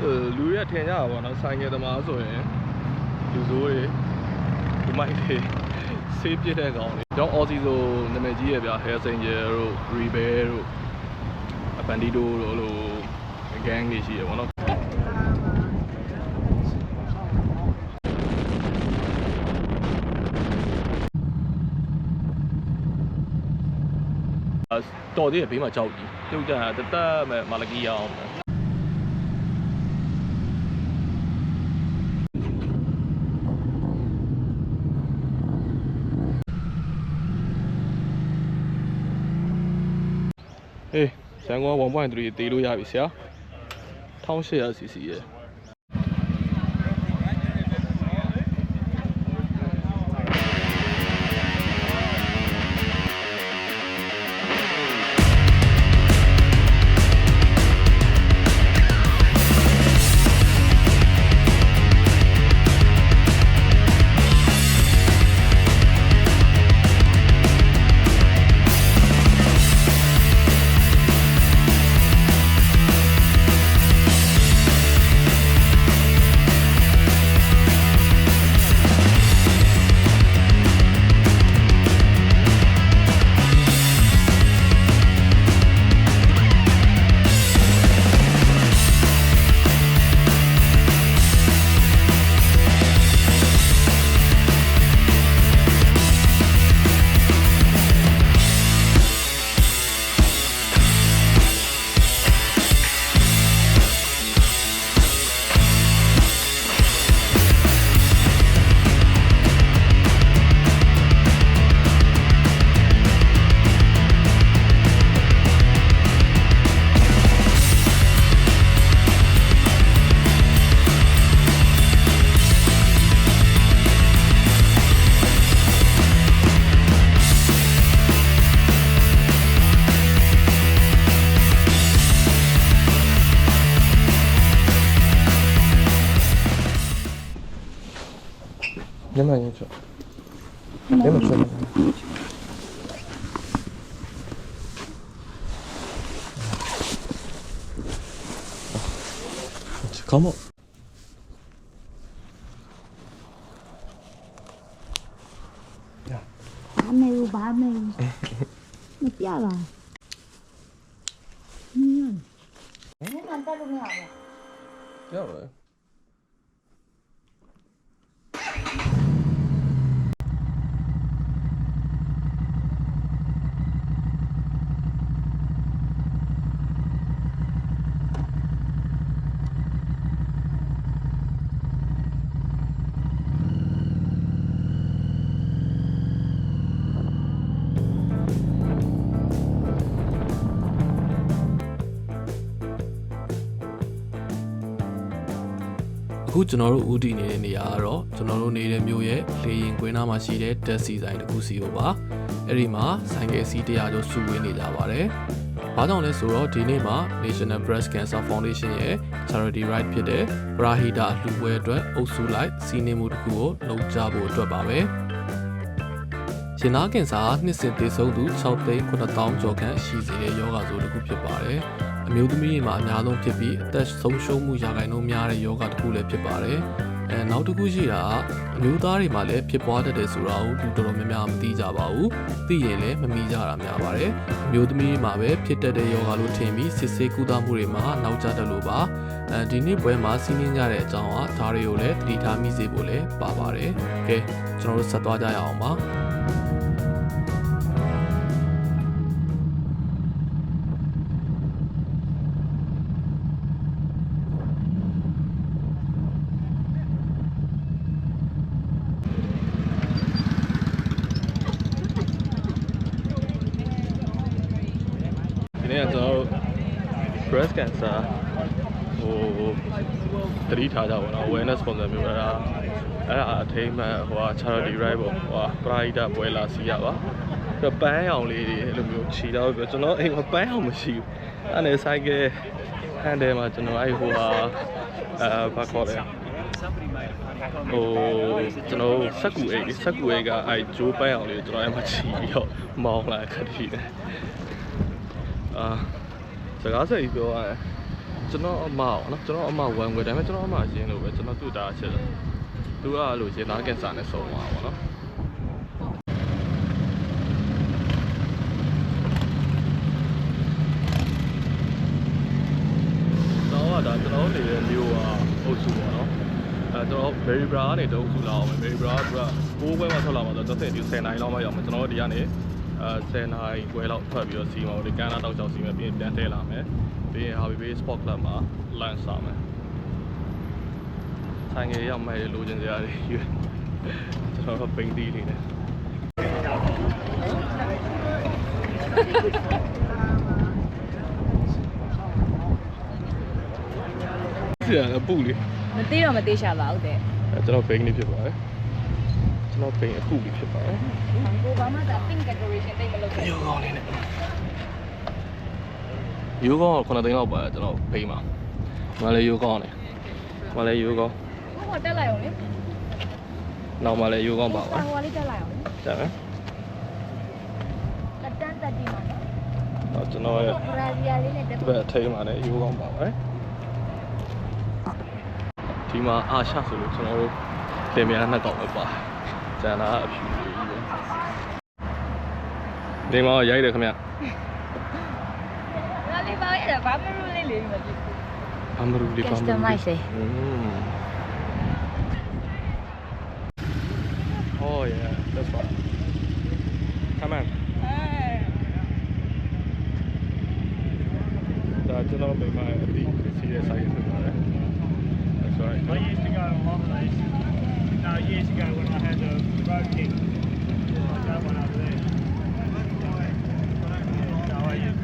ဟိုလူတွေကထင်ကြတာပေါ့နော်ဆိုင်ငယ်သမားဆိုရင်လူဆိုးတွေဒီမိုက်တွေဆေးပြစ်တဲ့ကောင်တွေကျွန်တော်အော်စီဆိုနာမည်ကြီးရဗျာ Hair Singer တို့ Rebel တို့ Bandito တို့လို gang တွေရှိရပေါ့နော်အာတော်သေးတယ်ဘေးမှာကြောက်ကြီးပြုတ်ကြတာတသက်မဲ့မာလကီရအောင် ပဲဟေးရန်ကုန်1.3တေးလို့ရပြီဆရာ 1800 cc ရဲ့ ညမညချောညမချောခမောဘာမဲဘူးဘာမဲဘူးမပြ အခုကျွန်တော်တို့ဦးတည်နေတဲ့နေရာကတော့ကျွန်တော်တို့နေတဲ့မြို့ရဲ့လေရင်ကွင်းနားမှာရှိတဲ့တက်စီဆိုင်တစ်ခုစီကိုပါအဲ့ဒီမှာဆိုင်ကယ်စီးတရားကျော်စုဝေးနေကြပါတယ်။ဘာကြောင့်လဲဆိုတော့ဒီနေ့မှာ National Breast Cancer Foundation ရဲ့ charity ride ဖြစ်တဲ့ Brahida လူပွဲအတွက်အုပ်စုလိုက်စီးနှင်းမှုတစ်ခုကိုလုပ်ကြဖို့အတွက်ပါပဲ။ရင်သားကင်ဆာနှစ်စဉ်သေဆုံးသူ6သိန်း9000ကျော်ခန့်ရှိစေတဲ့ယောဂါဆိုတစ်ခုဖြစ်ပါတယ်။ အမျိုးသမီးတွေမှာအများဆုံးဖြစ်ပြီးအသက်ဆုံးရှုံးမှုရာခိုင်နှုန်းများတဲ့ယောဂါတစ်ခုလည်းဖြစ်ပါတယ်။အဲနောက်တစ်ခုရှိတာကအမျိုးသားတွေမှာလည်းဖြစ်ပွားတတ်တယ်ဆိုတာကိုလူတော်တော်များများမသိကြပါဘူး။သိရင်လည်းမမိကြတာများပါတယ်။အမျိုးသမီးတွေမှာပဲဖြစ်တတ်တဲ့ယောဂါလို့ထင်ပြီးစစ်ဆေးကုသမှုတွေမှာနောက်ကျတတ်လို့ပါ။အဲဒီနေ့ပွဲမှာစီးနှင်းကြတဲ့အကြောင်းအားဒါတွေကိုလည်းသတိထားမိစေဖို့လည်းပါပါတယ်။ကဲကျွန်တော်တို့ဆက်သွားကြရအောင်ပါ။ ထားကြပါတော့ awareness sponsor မျိုးအဲ့ဒါအဲ့ဒါအထိမ်းမှန်ဟိုဟာ charity ride ပေါ့ဟိုဟာပရာဟိတပွဲလာစီရပါပြီးတော့ပန်းရောင်လေးတွေအဲ့လိုမျိုးခြီတော့ပြောကျွန်တော်အိမ်မှာပန်းရောင်မရှိဘူးအဲ့နဲ့ဆိုင်ကယ်ဟန်တယ်မှာကျွန်တော်အဲ့ဟိုဟာအဲဘာခေါ်လဲဟိုကျွန်တော်စက်ကူအိတ်စက်ကူအိတ်ကအဲဂျိုးပန်းအောင်လေးကျွန်တော်အဲ့မှာချီပြီးတော့မောင်းလာခက်တည်းတယ်အာစကားဆက်ပြီးပြောရရင် ကျွန်တော်အမပေါ့နော်ကျွန်တော်အမဝမ်ဝယ်ဒါပေမဲ့ကျွန်တော်အမရင်းလို့ပဲကျွန်တော်သူ့တားချက်တယ်သူကအဲ့လိုရင်သားကင်ဆာနဲ့ဆုံးသွားပါပေါ့နော်တော့ဒါကျွန်တော်နေတဲ့မျိုးကအုပ်စုပေါ့နော်အဲကျွန်တော် Berry Bra ကနေတုံးစုလာအောင် Berry Bra က6ဘဲမှာထွက်လာမှာဆိုတော့တစ်သိ10နိုင်လောက်မှရောက်မှာကျွန်တော်တို့ဒီကနေ အဲ10နိုင်ခွဲလောက်ထွက်ပြီးတော့စီမှာဒီကန်နာတောက်ချောက်စီမှာပြီးရင်ပြန်တဲလာမယ်ပြီးရင် Harvey Bay Sport Club မှာ lunch စားမယ်ဆိုင်ငယ်ရောက်မဲ့လိုချင်စရာတွေရွေးကျွန်တော်တို့ပိန်တီးလေးနဲ့ဆရာအပူလေးမသေးတော့မသေးရှာပါဘူးတဲ့အဲကျွန်တော်ပိန်လေးဖြစ်ပါတယ်ကျွ န်တော်ပိန်အပူလေးဖြစ်ပါတယ်ကိုဘာမှသာ pink decoration တိတ်မလုပ်ဘူးရိုးကောင်းလေးနဲ့ရိုးကောင်းက9သိန်းလောက်ပါတယ်ကျွန်တော်ပိန်မှာမလည်းရိုးကောင်းတယ်မလည်းရိုးကောင်းဟိုတက်လိုက်အောင်လေနောက်မှလည်းရိုးကောင်းပါပါဟိုလေးတက်လိုက်အောင်ကြာမယ်လက်တန်းတက်ဒီမှာတော့ကျွန်တော်ရဲ့ဘရာဇီးယားလေးနဲ့တက်ဒီဘက်အထိမ်းမှာလည်းရိုးကောင်းပါပါတယ်ဒီမှာအာရှဆိုလို့ကျွန်တော်တို့လင်မယားနှစ်កောင်ပဲပါ ကျန်တာအဖြူလေးပဲဒီမှာရိုက်တယ်ခင်ဗျငါလေးပါရဲ့ဘာမလို့လေးလေးမကြည့်ဘမ်ဘရူလေးဘမ်ဘရူ Customize လေอืม Oh yeah that's fine come on ဒါကျွန်တော်မိမအတိစီးတဲ့ဆိုင်ဖြစ်ပါတယ် That's right I used to go on a lot of these. No, years ago when I had the road king, I done one over there. So I used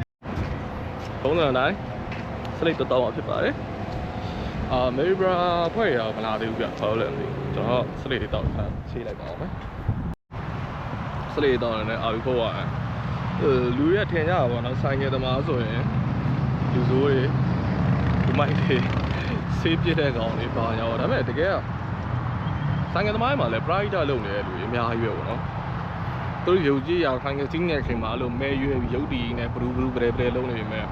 ပုံစံတိုင်းစလိတ်တော့တော့ဖြစ်ပါတယ်အာမေရီဘရာဖွဲ့ရမလာသေးဘူးပြဘာလို့လဲမသိဘူးကျွန်တော်စလိတ်တွေတောက်ထားဆေးလိုက်ပါအောင်မယ်စလိတ်တောက်နေအာဘီဖို့ကအဲလူရထင်ကြတာပေါ့နော်ဆိုင်ကယ်သမားဆိုရင်လူဆိုးတွေဒီမိုက်တွေဆေးပြစ်တဲ့ကောင်တွေပါရောဒါပေမဲ့တကယ်က ဆိုင်ကယ်သမားတွေမှာလည်း pride လုပ်နေတဲ့လူတွေအများကြီးပဲပေါ့နော်သူတို့ယုံကြည်ရခိုင်ကစင်းနေခင်မှာအဲ့လိုမဲရွယ်ရုပ်တီနဲ့ဘလူးဘလူးပရဲပရဲလုံးနေပြီမဲ့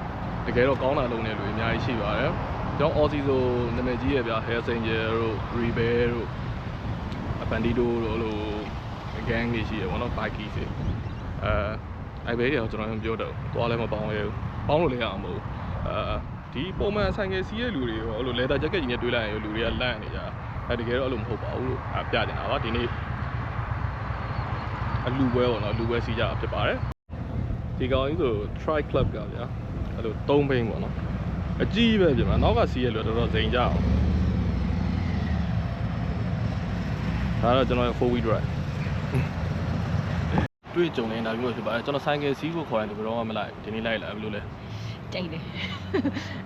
တကယ်တော့ကောင်းတာလုံးနေလူတွေအများကြီးရှိပါတယ်ကျွန်တော် Aussie ဆိုနာမည်ကြီးရဲ့ဗျာ Hair Singer တို့ Rebel တို့ Bandito တို့အဲ့လို gang တွေရှိတယ်ပေါ့နော် Bikey တွေအဲအဲ့ဘဲတွေတော့ကျွန်တော်မပြောတော့ဘူးသွားလည်းမပေါင်းရဘူးပေါင်းလို့လည်းရအောင်မဟုတ်ဘူးအဲဒီပုံမှန်ဆိုင်ကယ်စီးရဲ့လူတွေရောအဲ့လို leather jacket ကြီးနဲ့တွေးလိုက်ရင်လူတွေကလန့်နေကြ အဲတကယ်တော့အဲ့လိုမဟုတ်ပါဘူးလို့အပြတင်တာပါဒီနေ့အလူပွဲပေါ့နော်အလူပွဲစီးကြတာဖြစ်ပါတယ်ဒီကောင်ကြီးဆို try club ကဗျာအဲ့လို၃ဘိန်းပေါ့နော်အကြီးပဲပြင်မှာနောက်ကစီးရဲ့လူတော်တော်ဇိမ်ကြအောင်ဒါတော့ကျွန်တော်ရဲ့ four wheel drive တွေ့ကြုံနေတာမျိုးဖြစ်ပါတယ်ကျွန်တော်ဆိုင်ကယ်စီးဖို့ခေါ်ရင်ဒီဘယ်တော့မှမလိုက်ဒီနေ့လိုက်လာဘယ်လိုလဲကြိုက်တယ်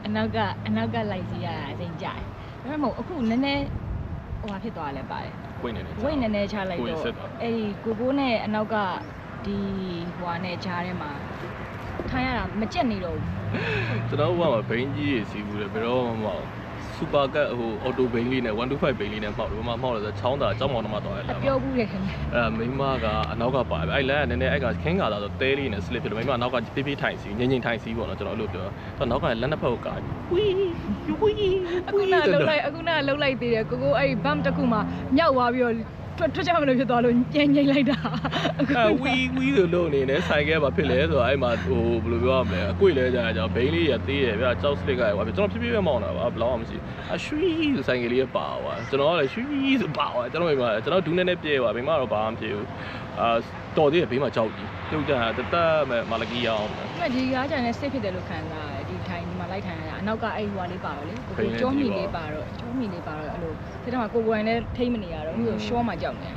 အနောက်ကအနောက်ကလိုက်စီရတာအချိန်ကြာတယ်ဒါပေမဲ့မဟုတ်အခုနည်းနည်း ဟိုဟာဖြစ်သွားလဲပါတယ်ဝိတ်နေတယ်ဝိတ်နည်းနည်းချလိုက်ကိုယ်တော့စစ်သွားအဲ့ဒီကိုကိုနဲ့အနောက်ကဒီဟွာနဲ့ဂျားထဲမှာထိုင်ရတာမကြက်နေတော့ဘူးကျွန်တော်ကမှဘိန်းကြီးရေစီးဘူးလေဘယ်တော့မှမဟုတ် စူပါကတ်ဟိုအော်တိုဘိန်းလေးနဲ့125ဘိန်းလေးနဲ့မှောက်တယ်ဘာမှမှောက်လို့ဆိုချောင်းတာအကြောင်းမောင်နှမတော့ရအလာပြောဘူးတယ်ခင်ဗျအဲမိမကအနောက်ကပါပဲအဲ့လမ်းကနည်းနည်းအဲ့ကခင်းကာတာဆိုတဲလေးနဲ့ slip ဖြစ်တယ်မိမကနောက်ကပြေးပြေးထိုင်စီငင်ငင်ထိုင်စီပေါ့နော်ကျွန်တော်အဲ့လိုပြောတော့နောက်ကလည်းလက်နှစ်ဖက်ကိုကာပြီးဝီးဝီးအခုနလှုပ်လိုက်အခုနလှုပ်လိုက်သေးတယ်ကိုကိုအဲ့ဒီ bump တစ်ခုမှမြောက်သွားပြီးတော့ ထွက်ထွက်ချမလို့ဖြစ်သွားလို့ပြန်ငိမ့်လိုက်တာအခုအဲဝီးဝီးလို့လုပ်နေတယ်ဆိုင်ကဲဘာဖြစ်လဲဆိုတော့အဲ့မှာဟိုဘယ်လိုပြောရမလဲအကွေ့လဲကြတာကြောင့်ဘိန်းလေးရသေးတယ်ဗျာကြောက်စလစ်ကရပါပြီကျွန်တော်ဖြည်းဖြည်းပဲမောင်းတာပါဘယ်လောက်မှမရှိအရွှီဆိုဆိုင်ကလေးရပါသွားကျွန်တော်ကလည်းရွှီဆိုပါသွားကျွန်တော်မိမကျွန်တော်ဒူးနဲ့နဲ့ပြေးပါမိမတော့ဘာမှမဖြစ်ဘူးအာတော်သေးတယ်ဘေးမှာကြောက်ကြီးပြုတ်ကြတာတသက်မဲ့မာလကီအောင်ဒီမှာဒီကားကြံနဲ့ safe ဖြစ်တယ်လို့ခံစားရတယ်ဒီထိုင်ဒီမှာလိုက်ထိုင်ရတာ အနောက်ကအဲ့ဟွာလေးပါတော့လေကိုဖိကိုနေကျောမီကြည့်ပါလေးပါတော့ကျောမီလေးပါတော့အဲ့လိုဒီတော့ကိုကိုရင်လည်းထိမ့်မနေရတော့ဘူးရှော့မှကြောက်နေ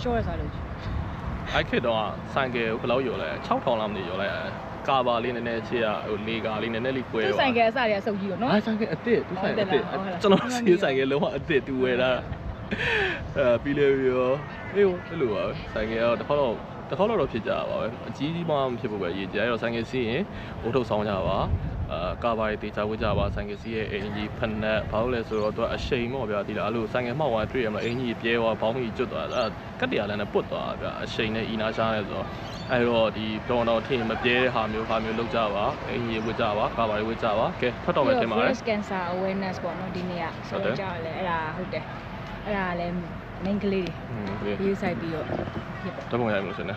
ရှော့ရစားလို့အဲ့ခေတ်တော့ဆိုင်ကယ်ကိုဘယ်လောက်ရော်လဲ6000လောက်မသိရော်လိုက်ရတယ်ကာဘာလေးနည်းနည်းချစ်ရဟိုလေကာလေးနည်းနည်းလေးကွဲသူသွားဆိုင်ကအစတွေကစုပ်ကြီးတော့နော်အဲ့ဆိုင်ကအစ်စ်သူဆိုင်ကအစ်စ်ဟုတ်လားကျွန်တော်စီးဆိုင်ကလုံးဝအစ်စ်သူဝယ်တာအဲပြီးလေရောအေးအဲ့လိုပါပဲဆိုင်ကကတော့တစ်ခေါက်တော့တစ်ခေါက်တော့ဖြစ်ကြတာပါပဲအကြီးကြီးမှမဖြစ်ဘူးပဲရေကြဲတော့ဆိုင်ကစီးရင်အိုးထုတ်ဆောင်ကြပါ အာကာဘာတွေတေချာဝတ်ကြပါဆိုင်ကယ်စီးရဲ့အင်ဂျီဖက်နက်ဘာလို့လဲဆိုတော့သူကအရှိန်ပေါ့ဗျာဒီလားအဲ့လိုဆိုင်ကယ်မှောက်သွားတွေ့ရမှာအင်ဂျီပြဲသွားဘောင်းကြီးကျွတ်သွားအဲ့ကတ်တရလည်းနဲ့ပုတ်သွားဗျာအရှိန်နဲ့အီနာရှားနေဆိုတော့အဲ့တော့ဒီတော်တော်ထင်မပြဲတဲ့ဟာမျိုးဟာမျိုးလုပ်ကြပါအင်ဂျီဝတ်ကြပါကာဘာတွေဝတ်ကြပါကဲဖတ်တော့မယ်ထင်ပါတယ် breast cancer awareness ပေါ့နော်ဒီနေ့ကဟုဆိုတ်တယ်တော့ကြောက်လဲအဲ့ဒါဟုတ်တယ်အဲ့ဒါလည်း main ကလေးอืมဒီတွေရေးဆိုင်ပြီးတော့ဖြစ်ပေါ့ဓာတ်ပုံရိုက်မလို့ရှင်နေ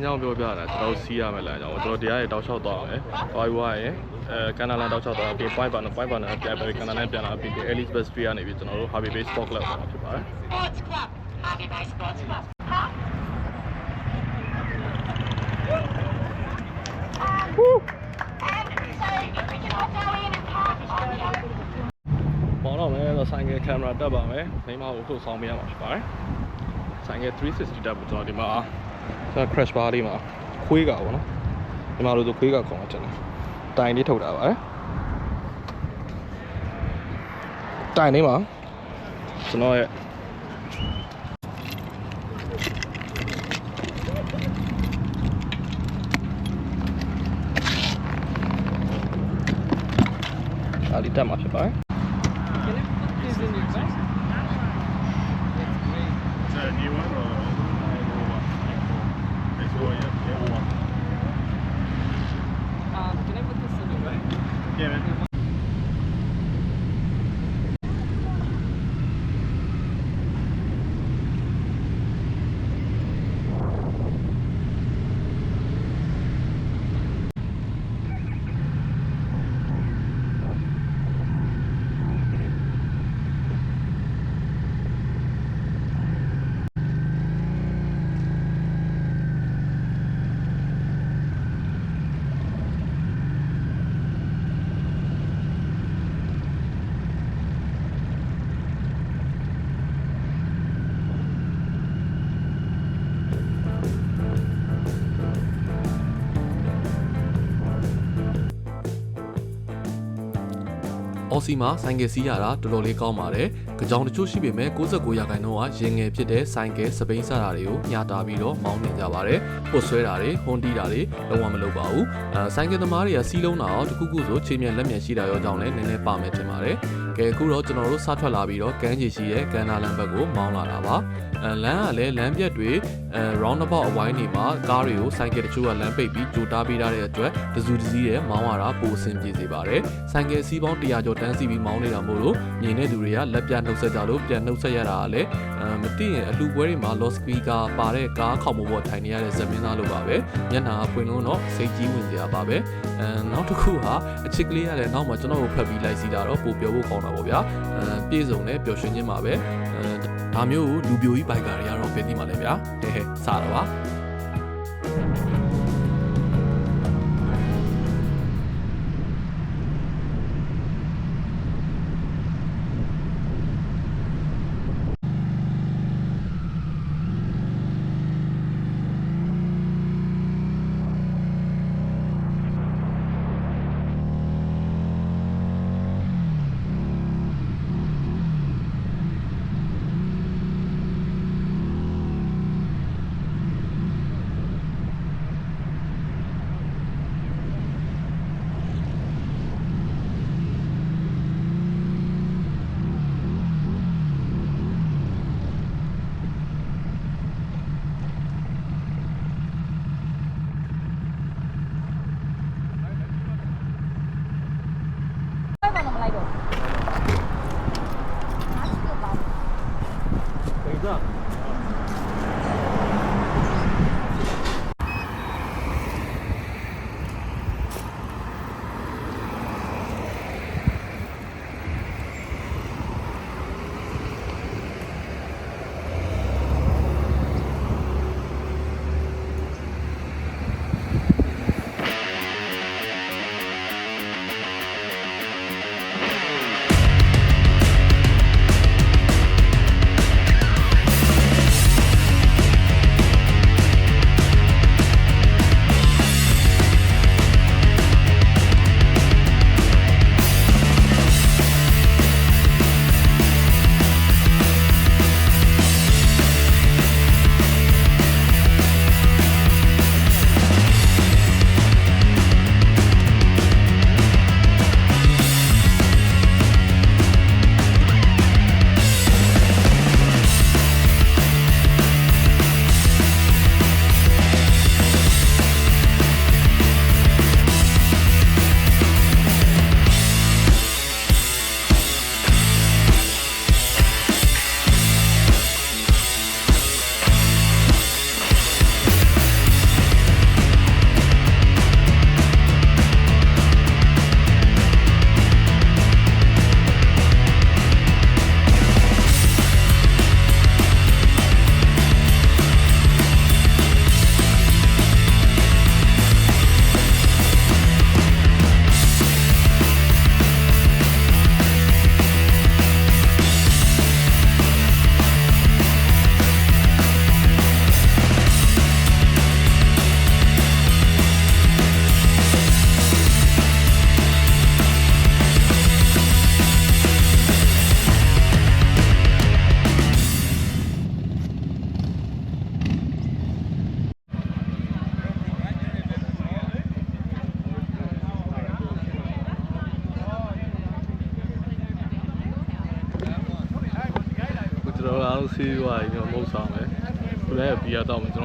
မ်းကြောင်းပြောပြတာကျွန်တော်တို့စီးရမယ်လမ်းကြောင်းကိုကျွန်တော်တရားရတောက်လျှောက်သွားမယ်။သွားပြီးွားရင်အဲကန်နာလန်တောက်လျှောက်သွားပြီး point ပါနော် point ပါနော်ပြန်ပြီးကန်နာလန်ပြန်လာပြီး Elizabeth Street ကနေပြီးကျွန်တော်တို့ Harvey Bay Sport Club မှာဖြစ်ပါတယ် Sports Club. Harvey Bay Sports Club. Park. Um, and so if we can all go in and park on the other ။ပေါ်တော့မယ်ဆိုဆိုင်ကယ်ကင်မရာတက်ပါမယ်။မိမကိုထုတ်ဆောင်ပေးရမှာဖြစ်ပါတယ်။ဆိုင်ကယ်360တက်ပြီးကျွန်တော်ဒီမှာ ကျွန်တော် crash bar လေးမှာခွေးကပေါ့နော်။ဒီမှာလို့ဆိုခွေးကခေါင်းတင်တယ်။တိုင်လေးထုတ်တာပါ။တိုင်လေးမှာကျွန်တော်ရဲ့အားလေးတက်မှာဖြစ်ပါတယ်။ အော်စီမှာဆိုင်ကယ်စီးရတာတော်တော်လေးကောင်းပါတယ်။ကြောင်တချို့ရှိပေမဲ့69ရာခိုင်နှုန်းကရင်ငယ်ဖြစ်တဲ့ဆိုင်ကယ်စပိန်စတာတွေကိုညှတာပြီးတော့မောင်းနေကြပါတယ်။ပုတ်ဆွဲတာတွေဟွန်တီးတာတွေလုံးဝမလုပ်ပါဘူး။အဲဆိုင်ကယ်သမားတွေကစီးလုံးတာရောတခုခုဆိုချိန်မြန်လက်မြန်ရှိတာရောကြောင့်လည်းနည်းနည်းပါမယ်ထင်ပါတယ်။ကဲအခုတော့ကျွန်တော်တို့စထွက်လာပြီးတော့ကမ်းခြေရှိတဲ့ကန်နာလန်ဘက်ကိုမောင်းလာတာပါ။အဲ လမ်းကလည်းလမ်းပြက်တွေအဲ roundabout အဝိုင်းတွေမှာကားတွေကိုဆိုင်ကယ်တချို့ကလမ်းပိတ်ပြီးကြိုတားပေးထားတဲ့အတွက်တစုတစည်းရဲ့မောင်းရတာပိုအဆင်ပြေစေပါတယ်။ဆိုင်ကယ်စီးပေါင်း100ကျော်တန်းစီပြီးမောင်းနေတာမို့လို့မြင်တဲ့သူတွေကလက်ပြနှုတ်ဆက်ကြလို့ပြန်နှုတ်ဆက်ရတာကလည်းအဲမသိရင်အလှပွဲတွေမှာ lost speaker ပါတဲ့ကားခေါက်မပေါ်ထိုင်နေရတဲ့ဇမင်းသားလိုပါပဲ။မျက်နှာပွင့်လုံးတော့စိတ်ကြီးဝင်စရာပါပဲ။အဲနောက်တစ်ခုဟာအချစ်ကလေးရတဲ့နောက်မှာကျွန်တော်ကိုဖက်ပြီးလိုက်စီတာတော့ပိုပြောဖို့ကောင်းတာပေါ့ဗျာ။အဲပြေဆုံးနဲ့ပျော်ရွှင်ခြင်းပါပဲ။အဲ ဒါမျိုးကိုလူပြိုကြီးဘိုက်ကာတွေကတော့ပဲသိမှာလဲဗျာ။ဟဲဟဲစတော့ပါ။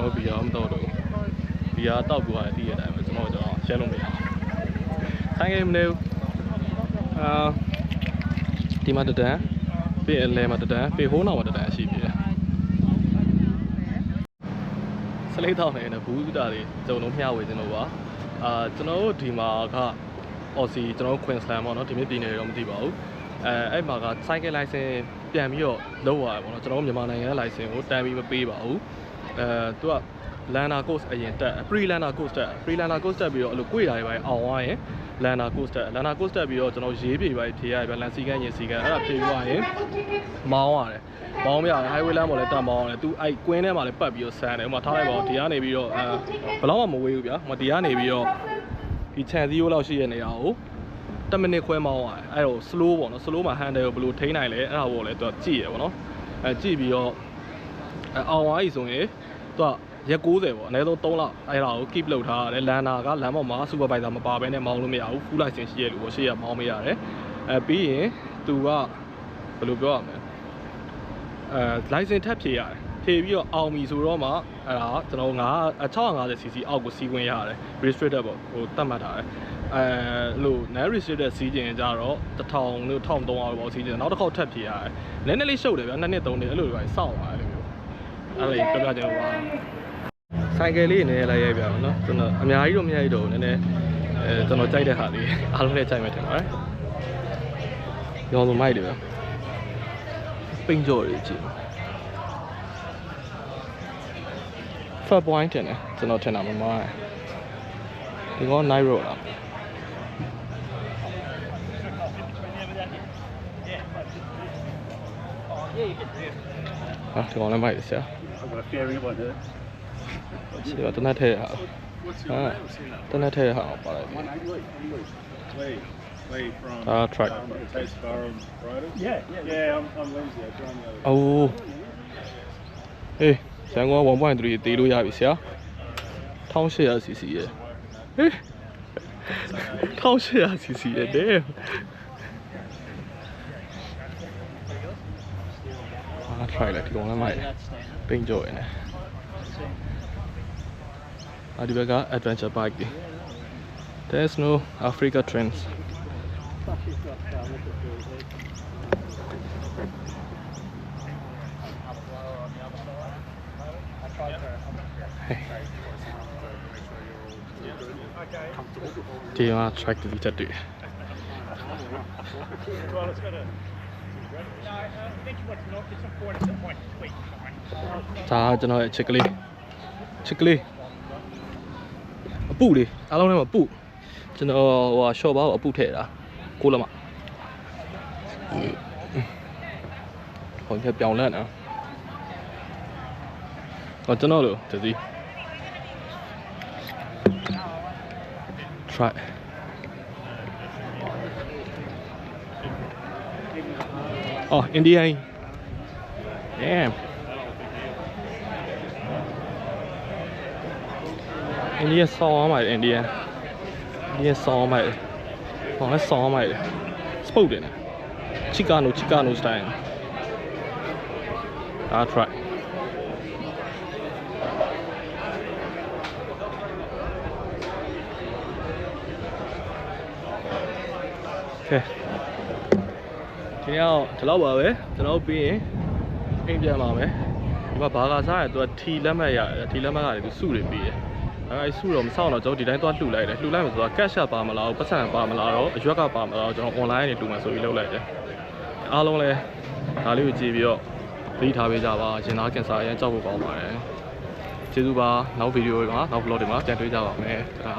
တောက်မယ်ကျွန်တော်ဘီယာမတောက်တော့ဘီယာတောက်ပြီးသွားတယ်တည်ရတဲ့အတိုင်းပဲကျွန်တော်ကျွန်တော်ရှင်းလို့မရဘူးဆိုင်ကမနေဘူးအာဒီမှာတတန်းပြီးအလဲမှာတတန်းပြီးဟိုးနောက်မှာတတန်းရှိပြီစလိတ်တောက်နေတယ်ဘူးတာတွေကျုံလုံးမျှဝေခြင်းလို့ပါအာကျွန်တော်တို့ဒီမှာကအော်စီကျွန်တော်တို့ Queensland ပေါ့နော်ဒီမြပြည်နယ်တော့မသိပါဘူးအဲအဲ့မှာက cycle license ပြန်ပြီးတော့လုပ်ရတယ်ပေါ့နော်ကျွန်တော်တို့မြန်မာနိုင်ငံရဲ့ license ကိုတန်ပြီးမပေးပါဘူး အဲသူက Lana course အရင်တက် pre Lana course တက် pre Lana course တက်ပြီးတော့အဲ့လိုကိုယ်ဓာတ်တွေပဲအောင်သွားရင် Lana course တက် Lana course တက်ပြီးတော့ကျွန်တော်ရေးပြေပဲဖြေရတယ်ဗျလန်စီကန်ရင်စီကန်အဲ့ဒါဖြေပြီးသွားရင်မောင်းရတယ်မောင်းမရတယ် highway လမ်းပေါ်လည်းတက်မောင်းရတယ်သူအဲ့ကွင်းထဲမှာလည်းပတ်ပြီးတော့ဆန်းတယ်ဥပမာထားလိုက်ပါဦးဒီကနေပြီးတော့အဲဘယ်တော့မှမဝေးဘူးဗျာဟိုဒီကနေပြီးတော့ဒီ chance 0လောက်ရှိတဲ့နေရာကို10မိနစ်ခွဲမောင်းရတယ်အဲ့တော့ slow ပေါ့နော် slow မှာ handle ကိုဘယ်လိုထိန်းနိုင်လဲအဲ့ဒါကိုလည်းသူကကြည့်ရပေါ့နော်အဲကြည့်ပြီးတော့ အဲအောင်သွားပြီဆိုရင်သူကရက်90ပေါ့အနည်းဆုံး3လအဲ့ဒါကို keep လုပ်ထားရတယ်လန်နာကလမ်းပေါ်မှာ supervisor မပါဘဲနဲ့မောင်းလို့မရဘူး full license ရှိရလို့ပေါ့ရှေ့ကမောင်းမရတယ်အဲပြီးရင်သူကဘယ်လိုပြောရမလဲအဲ license ထပ်ဖြေရတယ်ဖြေပြီးတော့အောင်ပြီဆိုတော့မှအဲ့ဒါကျွန်တော်9 650cc အောက်ကိုစီးခွင့်ရတယ် restricted ပေါ့ဟိုတတ်မှတ်ထားတယ်အဲလို့ non restricted စီးကျင်ကြတော့1000လို့1300ပေါ့စီးကျင်နောက်တစ်ခေါက်ထပ်ဖြေရတယ်နည်းနည်းလေးရှုပ်တယ်ဗျာနှစ်နှစ်သုံးနှစ်အဲ့လိုတွေစောင့်ရတယ်လို့ အဲ့လေပြပြချင်လို့ပါဆိုင်ကယ်လေးနည်းနည်းလိုက်ရိုက်ပြအောင်နော်ကျွန်တော်အများကြီးတော့မရိုက်တော့ဘူးနည်းနည်းအဲကျွန်တော်ကြိုက်တဲ့ဟာလေးအားလုံးလည်းကြိုက်မယ်ထင်ပါတယ်ရောင်းလို့မိုက်တယ်ဗျပိန်ကြော်တွေကြည့် fat point တင်တယ်ကျွန်တော်ထင်တာမမှားဒီကော night road လားဟာဒီကောင်လည်းမိုက်တယ်ဆရာ I've got a theory about it. ရှိတော့တနက်ထဲဟာဟာတနက်ထဲဟာပါလိုက်ပြီ Wait, wait from Ah, track. um, Taste Bar on Friday? Yeah, yeah. Yeah, I'm, I'm Lindsay. I joined the other အိုးအေးရန်ကုန်က1.3တေးလို့ရပြီဆရာ 1800cc ရဲ့ဟေး 1800cc ရဲ့တဲ့အာ try လိုက်ဒီကောင်လည်းမိုက်ပိန် ကြော်ရနေအဒီဘက်က adventure bike ဒီ There's no Africa trends ။ဒီမှာ track တွေတက်တွေ့ Well, it's got a. No, I think what's not, it's a point, it's a point, wait, ။ ဒါကကျွန်တော်ရဲ့ချစ်ကလေးချစ်ကလေးအပုလေးအားလုံးထဲမှာပုကျွန်တော်ဟိုဟာ short ဘာကိုအပုထည့်တာကိုလမဟိုပြပြောင်းလဲနော်ဟောကျွန်တော်လို့တစီ try Oh, Indian. Damn. India ဆောင်းအောင်ပါ India India ဆောင်းအောင်ပါဟောလဲဆောင်းအောင်ပါစပုတ်တယ်နော် Chicano Chicano style ဒါ try ကဲဒီနေ့တော့ဒီလောက်ပါပဲကျွန်တော်တို့ပြီးရင်အိမ်ပြန်ပါမယ်ဒီမှာဘာသာစားရသူကထီလက်မှတ်ရတယ်ထီလက်မှတ်ကလည်းသူစုတွေပြီးတယ် အဲအဲစုတော့မဆောင်တော့ကျွန်တော်ဒီတိုင်းသွားလှူလိုက်တယ်လှူလိုက်မယ်ဆိုတော့ကက်ရှပ်ပါမလားပတ်စံပါမလားတော့အရွက်ကပါမလားကျွန်တော် online နေလှူမယ်ဆိုပြီးလုပ်လိုက်တယ်အားလုံးလည်းဒါလေးကိုကြည့်ပြီးတော့သိထားပေးကြပါရင်သားကင်ဆာအရင်ကြောက်ဖို့ကောင်းပါတယ်ကျေးဇူးပါနောက်ဗီဒီယိုတွေမှာနောက် vlog တွေမှာပြန်တွေ့ကြပါမယ်ဒါ